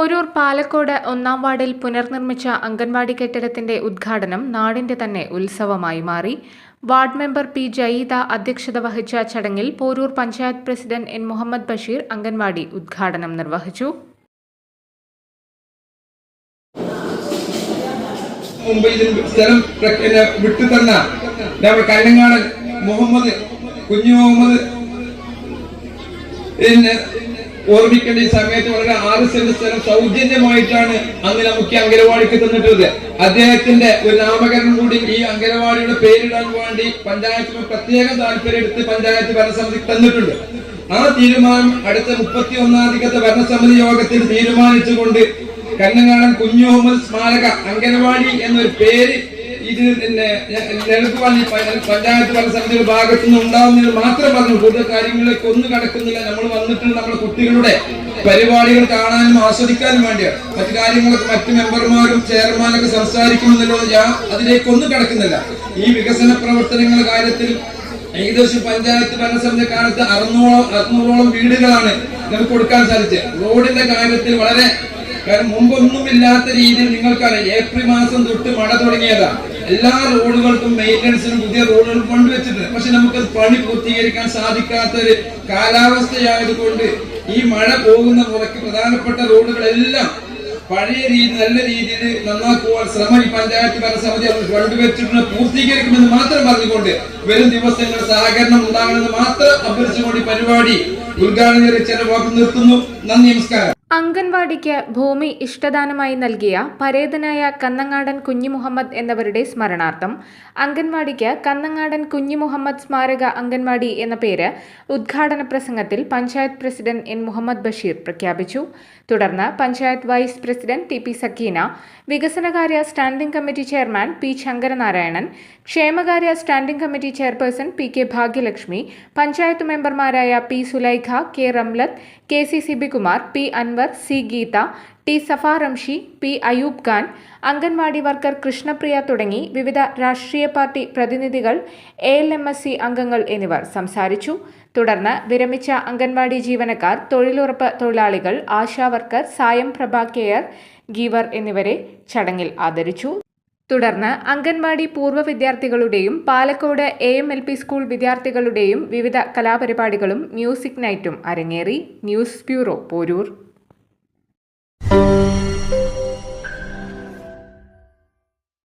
Porur Palakkode ഒന്നാം വാർഡിൽ പുനർനിർമ്മിച്ച അംഗൻവാടി കെട്ടിടത്തിന്റെ ഉദ്ഘാടനം നാടിന്റെ തന്നെ ഉത്സവമായി മാറി. വാർഡ് മെമ്പർ പി ജയീദ അധ്യക്ഷത വഹിച്ച ചടങ്ങിൽ പോരൂർ പഞ്ചായത്ത് പ്രസിഡന്റ് എൻ മുഹമ്മദ് ബഷീർ അംഗൻവാടി ഉദ്ഘാടനം നിർവഹിച്ചു. കുഞ്ഞു മുഹമ്മദ്. ഓർമ്മിക്കേണ്ട ഈ സമയത്ത് വളരെ ആറ് സെന്റ് സ്ഥലം സൗജന്യമായിട്ടാണ് അന്ന് മുഖ്യ അംഗനവാടിക്ക് തന്നിട്ടുള്ളത്. അദ്ദേഹത്തിന്റെ ഒരു നാമകരണം കൂടി ഈ അംഗനവാടിയുടെ പേരിടാൻ വേണ്ടി പഞ്ചായത്തിന് പ്രത്യേകം താല്പര്യം എടുത്ത് പഞ്ചായത്ത് ഭരണസമിതി തന്നിട്ടുണ്ട്. ആ തീരുമാനം അടുത്ത മുപ്പത്തി ഒന്നാം ഭരണസമിതി യോഗത്തിൽ തീരുമാനിച്ചുകൊണ്ട് കണ്ണങ്ങാടൻ കുഞ്ഞു സ്മാരക അംഗനവാടി എന്നൊരു പേര് ഇതിന് പിന്നെ പഞ്ചായത്ത് ഭരണസമിതിയുടെ ഭാഗത്തു നിന്ന് ഉണ്ടാവുന്നതിന് മാത്രം പറഞ്ഞു. കൂടുതൽ കാര്യങ്ങളിലേക്ക് ഒന്നും കടക്കുന്നില്ല. നമ്മൾ വന്നിട്ടുണ്ട് നമ്മുടെ കുട്ടികളുടെ പരിപാടികൾ കാണാനും ആസ്വദിക്കാനും വേണ്ടിയാണ്. മറ്റു കാര്യങ്ങളൊക്കെ മറ്റു മെമ്പർമാരും ചെയർമാനൊക്കെ സംസാരിക്കുമെന്നുള്ളത് ഞാൻ അതിലേക്കൊന്നും കടക്കുന്നില്ല. ഈ വികസന പ്രവർത്തനങ്ങളുടെ കാര്യത്തിൽ ഏകദേശം പഞ്ചായത്ത് ഭരണസമിതി കാലത്ത് അറുന്നൂറോളം അറുന്നൂറോളം വീടുകളാണ് നമുക്ക് കൊടുക്കാൻ സാധിച്ചത്. റോഡിന്റെ കാര്യത്തിൽ വളരെ കാരണം മുമ്പൊന്നുമില്ലാത്ത രീതിയിൽ നിങ്ങൾക്കറിയാം. ഏപ്രിൽ മാസം തൊട്ട് മഴ തുടങ്ങിയതാ. എല്ലാ റോഡുകൾക്കും മെയിന്റനൻസിനും പുതിയ റോഡുകൾ കൊണ്ടുവച്ചിട്ടുണ്ട് പക്ഷെ നമുക്ക് പണി പൂർത്തീകരിക്കാൻ സാധിക്കാത്ത ഒരു കാലാവസ്ഥയായതുകൊണ്ട് ഈ മഴ പോകുന്ന മുറയ്ക്ക് പ്രധാനപ്പെട്ട റോഡുകളെല്ലാം പഴയ രീതി നല്ല രീതിയിൽ നന്നാക്കുവാൻ ശ്രമം ഈ പഞ്ചായത്ത് ഭരണസമിതി അവർ കണ്ടുവച്ചിട്ടുണ്ട് പൂർത്തീകരിക്കുമെന്ന് മാത്രം പറഞ്ഞുകൊണ്ട് വരും ദിവസങ്ങൾ സഹകരണം ഉണ്ടാകണമെന്ന് മാത്രം അഭ്യർത്ഥിച്ചുകൊണ്ട് പരിപാടി ഉദ്ഘാടനം ചില വാക്ക് നിർത്തുന്നു. നന്ദി നമസ്കാരം. അംഗൻവാടിക്ക് ഭൂമി ഇഷ്ടദാനമായി നൽകിയ പരേതനായ കന്നങ്ങാടൻ കുഞ്ഞു മുഹമ്മദ് എന്നിവരുടെ സ്മരണാർത്ഥം അംഗൻവാടിക്ക് കന്നങ്ങാടൻ കുഞ്ഞു മുഹമ്മദ് സ്മാരക അംഗൻവാടി എന്ന പേര് ഉദ്ഘാടന പ്രസംഗത്തിൽ പഞ്ചായത്ത് പ്രസിഡന്റ് എൻ മുഹമ്മദ് ബഷീർ പ്രഖ്യാപിച്ചു. തുടർന്ന് panchayat vice president T P Sakeena വികസനകാര്യ standing committee chairman P Sankaranarayanan ക്ഷേമകാര്യ standing committee chairperson P K Bhagyalakshmi panchayat മെമ്പർമാരായ P Sulaikha K Ramlath K C Sibikumar P Anwar C Geetha T Safa Ramshi P Ayub Khan anganwadi worker Krishnapriya തുടങ്ങി വിവിധ രാഷ്ട്രീയ party പ്രതിനിധികൾ A L M S C അംഗങ്ങൾ എന്നിവർ സംസാരിച്ചു. തുടർന്ന് വിരമിച്ച അംഗൻവാടി ജീവനക്കാർ തൊഴിലുറപ്പ് തൊഴിലാളികൾ ആശാ വർക്കർ സായം പ്രഭാ കെയർ ഗീവർ എന്നിവരെ ചടങ്ങിൽ ആദരിച്ചു. തുടർന്ന് അംഗൻവാടി പൂർവ വിദ്യാർത്ഥികളുടെയും Palakkod A M L P school വിദ്യാർത്ഥികളുടെയും വിവിധ കലാപരിപാടികളും മ്യൂസിക് നൈറ്റും അരങ്ങേറി ന്യൂസ് ബ്യൂറോ പോരൂർ.